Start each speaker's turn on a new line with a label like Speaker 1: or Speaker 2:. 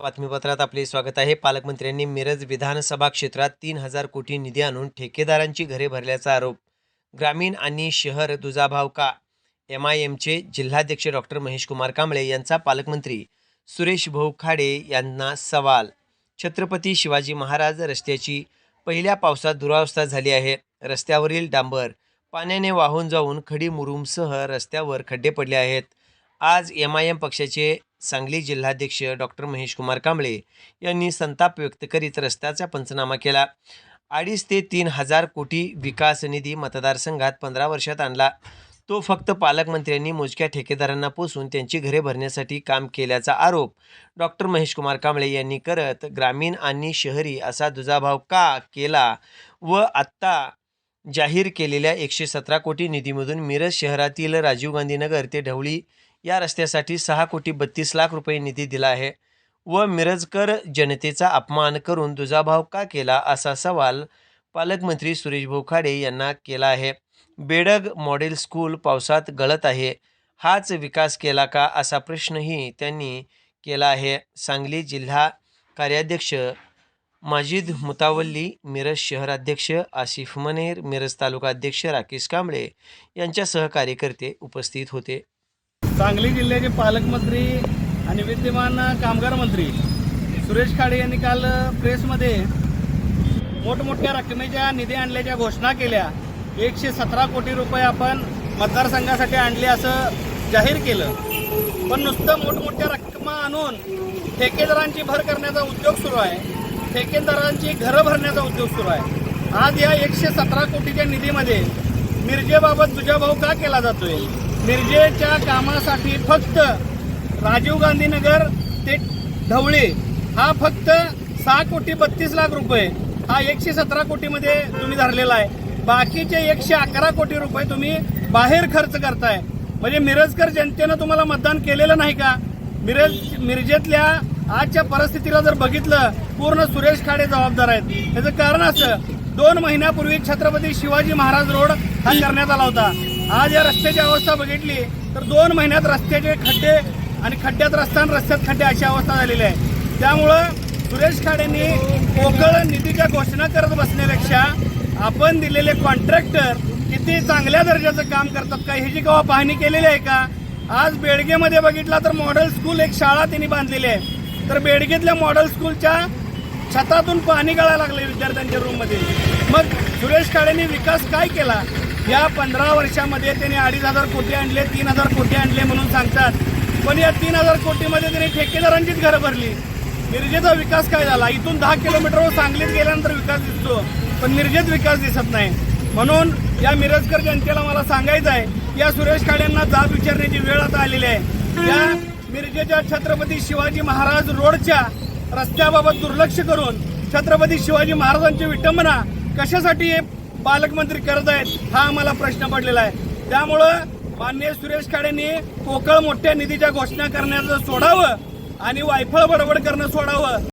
Speaker 1: बातमीपत्रात आपले स्वागत आहे. पालकमंत्र्यांनी मिरज विधानसभा क्षेत्रात तीन हजार कोटी निधी आणून ठेकेदारांची घरे भरल्याचा आरोप. ग्रामीण आणि शहर दुजाभाव का? एम आय एमचे जिल्हाध्यक्ष डॉक्टर महेशकुमार कांबळे यांचा पालकमंत्री सुरेश भाऊ खाडे यांना सवाल. छत्रपती शिवाजी महाराज रस्त्याची पहिल्या पावसात दुरावस्था झाली आहे. रस्त्यावरील डांबर पाण्याने वाहून जाऊन खडी मुरुमसह रस्त्यावर खड्डे पडले आहेत. आज एम आय एम पक्षाचे सांगली जिल्हाध्यक्ष डॉक्टर महेश कुमार कांबळे यांनी संताप व्यक्त करीत रस्त्याचा पंचनामा केला. अडीच ते तीन हजार कोटी विकास निधी मतदारसंघात पंधरा वर्षात आणला. तो फक्त पालकमंत्र्यांनी मोजक्या ठेकेदारांना पोसून त्यांची घरे भरण्यासाठी काम केल्याचा आरोप डॉक्टर महेशकुमार कांबळे यांनी करत ग्रामीण आणि शहरी असा दुजाभाव का केला व आत्ता जाहीर केलेल्या एकशे सतरा कोटी निधीमधून मिरज शहरातील राजीव गांधी नगर ते ढवळी या रस्त्यासाठी सहा कोटी बत्तीस लाख रुपये निधी दिला आहे व मिरजकर जनतेचा अपमान करून दुजाभाव का केला असा सवाल पालकमंत्री सुरेश भाऊ खाडे यांना केला आहे. बेडग मॉडेल स्कूल पावसात गळत आहे. हाच विकास केला का असा प्रश्नही त्यांनी केला आहे. सांगली जिल्हा कार्याध्यक्ष माजिद मुतावल्ली मिरज शहराध्यक्ष आसिफ मनेर मिरज तालुका अध्यक्ष राकेश कांबळे यांच्यासह कार्यकर्ते उपस्थित होते.
Speaker 2: सांगली जिल्ह्याचे पालकमंत्री आणि विद्यमान कामगार मंत्री सुरेश खाडे यांनी काल प्रेसमध्ये मोठमोठ्या रकमेच्या निधी आणल्याच्या घोषणा केल्या. एकशे सतरा कोटी रुपये आपण मतदारसंघासाठी आणले असं जाहीर केलं. पण नुसतं मोठमोठ्या रकमा आणून ठेकेदारांची भर करण्याचा उद्योग सुरू आहे. ठेकेदारांची घरं भरण्याचा उद्योग सुरू आहे. आज या एकशे सतरा कोटीच्या निधीमध्ये मिरजेबाबत तुझ्याभाव का केला जातोय? मिरजेच्या कामासाठी फक्त राजीव गांधीनगर ते ढवळे. हा फक्त सहा कोटी बत्तीस लाख रुपये. हा एकशे सतरा कोटीमध्ये तुम्ही धरलेला आहे. बाकीचे एकशे अकरा कोटी रुपये तुम्ही बाहेर खर्च करताय. म्हणजे मिरजकर जनतेनं तुम्हाला मतदान केलेलं नाही का? मिरज मिरजेतल्या आजच्या परिस्थितीला जर बघितलं पूर्ण सुरेश खाडे जबाबदार आहेत. त्याचं कारण असं दोन महिन्यापूर्वी छत्रपती शिवाजी महाराज रोड हा करण्यात आला होता. आज या रस्त्याची अवस्था बघितली तर दोन महिन्यात रस्त्याचे खड्डे आणि खड्ड्यात रस्ता आणि रस्त्यात खड्डे अशी अवस्था झालेली आहे. त्यामुळं सुरेश खाडेंनी पोकळ निधीच्या घोषणा करत बसण्यापेक्षा आपण दिलेले कॉन्ट्रॅक्टर किती चांगल्या दर्जाचं काम करतात का ह्याची केव्हा पाहणी केलेली आहे का? आज बेडगेमध्ये बघितला तर मॉडेल स्कूल एक शाळा त्यांनी बांधलेली आहे. तर बेडगेतल्या मॉडेल स्कूलच्या छतातून पाणी गळायला लागले विद्यार्थ्यांच्या रूममध्ये मग सुरेश खाडेंनी विकास काय केला? या पंधरा वर्षामध्ये त्यांनी अडीच हजार कोटी आणले तीन हजार कोटी आणले म्हणून सांगतात. पण या तीन हजार कोटीमध्ये त्यांनी ठेकेदारांचीच घरं भरली. मिरजेचा विकास काय झाला? इथून दहा किलोमीटरवर सांगलीत गेल्यानंतर विकास दिसतो पण मिरजेत विकास दिसत नाही. म्हणून या मिरजकर जनतेला मला सांगायचं आहे या सुरेश खाड्यांना जाब विचारण्याची वेळ आता आलेली आहे. या मिरजेच्या छत्रपती शिवाजी महाराज रोडच्या रस्त्याबाबत दुर्लक्ष करून छत्रपती शिवाजी महाराजांची विटंबना कशासाठी पालकमंत्री करत आहेत हा आम्हाला प्रश्न पडलेला आहे. त्यामुळं माननीय सुरेश खाडेंनी पोकळ मोठ्या निधीच्या घोषणा करण्याचं सोडावं आणि वायफळ बडबड करणं सोडावं.